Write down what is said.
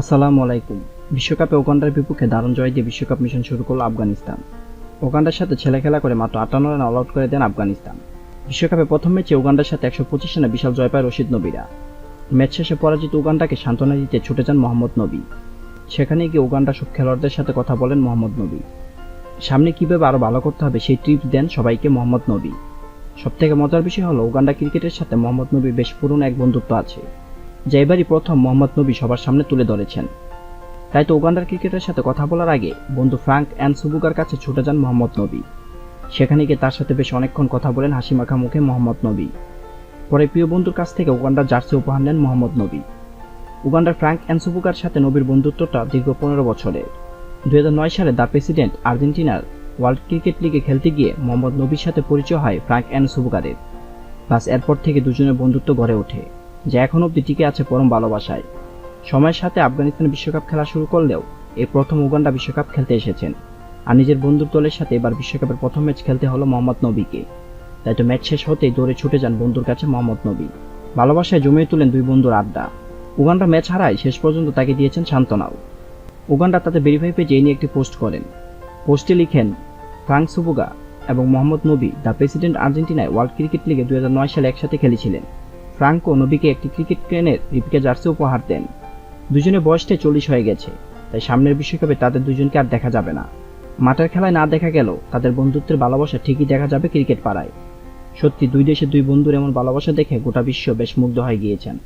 আসসালামু আলাইকুম। বিশ্বকাপে ওগান্ডার বিপক্ষে দারুণ জয় দিয়ে বিশ্বকাপ মিশন শুরু করল আফগানিস্তান। ওগান্ডার সাথে ছেলে খেলা করে মাত্র আটান্ন রান অল আউট করে দেন আফগানিস্তান। বিশ্বকাপে প্রথম ম্যাচে উগান্ডার সাথে একশো পঁচিশ রানে বিশাল জয় পায় রশিদ নবীরা। ম্যাচ শেষে পরাজিত উগান্ডাকে সান্ত্বনা দিতে ছুটে যান মোহাম্মদ নবী। সেখানে গিয়ে উগান্ডা সব খেলোয়াড়দের সাথে কথা বলেন মোহাম্মদ নবী। সামনে কীভাবে আরও ভালো করতে হবে সেই টিপস দেন সবাইকে মোহাম্মদ নবী। সবথেকে মজার বিষয় হলো উগান্ডা ক্রিকেটের সাথে মোহাম্মদ নবীর বেশ পুরনো এক বন্ধুত্ব আছে। যা এবারই প্রথম মোহাম্মদ নবী সবার সামনে তুলে ধরেছেন। তাই তো উগান্ডার ক্রিকেটের সাথে কথা বলার আগে বন্ধু ফ্রাঙ্ক অ্যান্ড সুবুকার কাছে ছুটে যান মোহাম্মদ নবী। সেখানে গিয়ে তার সাথে বেশ অনেকক্ষণ কথা বলেন হাসি মাখা মুখে মোহাম্মদ নবী। পরে প্রিয় বন্ধুর কাছ থেকে উগান্ডার জার্সি উপহার নেন মোহাম্মদ নবী। উগান্ডার ফ্রাঙ্ক অ্যান্ড সুবুকার সাথে নবীর বন্ধুত্বটা দীর্ঘ পনেরো বছরের। দু সালে দ্য প্রেসিডেন্ট আর্জেন্টিনার ওয়ার্ল্ড ক্রিকেট লিগে খেলতে গিয়ে মোহাম্মদ নবীর সাথে পরিচয় হয় ফ্রাঙ্ক অ্যান্ড সুবুকারের বাস এরপর থেকে দুজনের বন্ধুত্ব গড়ে ওঠে। যা এখন অব্দি টিকে আছে পরম ভালোবাসায়। সময়ের সাথে আফগানিস্তান বিশ্বকাপ খেলা শুরু করলেও এই প্রথম উগান্ডা বিশ্বকাপ খেলতে এসেছেন। আর নিজের বন্ধুর দলের সাথে এবার বিশ্বকাপের প্রথম ম্যাচ খেলতে হলো মোহাম্মদ নবীকে। তাই তো ম্যাচ শেষ হতেই দৌড়ে ছুটে যান বন্ধুর কাছে মোহাম্মদ নবী। ভালোবাসায় জমিয়ে তুলেন দুই বন্ধুর আড্ডা। উগান্ডা ম্যাচ হারায় শেষ পর্যন্ত তাকে দিয়েছেন সান্ত্বনাও। উগান্ডা তাতে ভেরিফাই পেজে এই নিয়ে একটি পোস্ট করেন। পোস্টে লিখেন, ফ্রাঙ্ক সুবুগা এবং মোহাম্মদ নবী দ্য প্রেসিডেন্ট আর্জেন্টিনায় ওয়ার্ল্ড ক্রিকেট লিগে দুই হাজার নয় সালে একসাথে খেলেছিলেন। ফ্রাঙ্কো নবীকে একটি ক্রিকেট ট্রেনের রিপিকে জার্সি উপহার দেন। দুজনের বয়সটা চল্লিশ হয়ে গেছে, তাই সামনের বিশ্বকাপে তাদের দুজনকে আর দেখা যাবে না। মাঠের খেলায় না দেখা গেল তাদের বন্ধুত্বের ভালোবাসা ঠিকই দেখা যাবে ক্রিকেট পাড়ায়। সত্যি দুই দেশের দুই বন্ধুর এমন ভালোবাসা দেখে গোটা বিশ্ব বেশ মুগ্ধ হয়ে গিয়েছেন।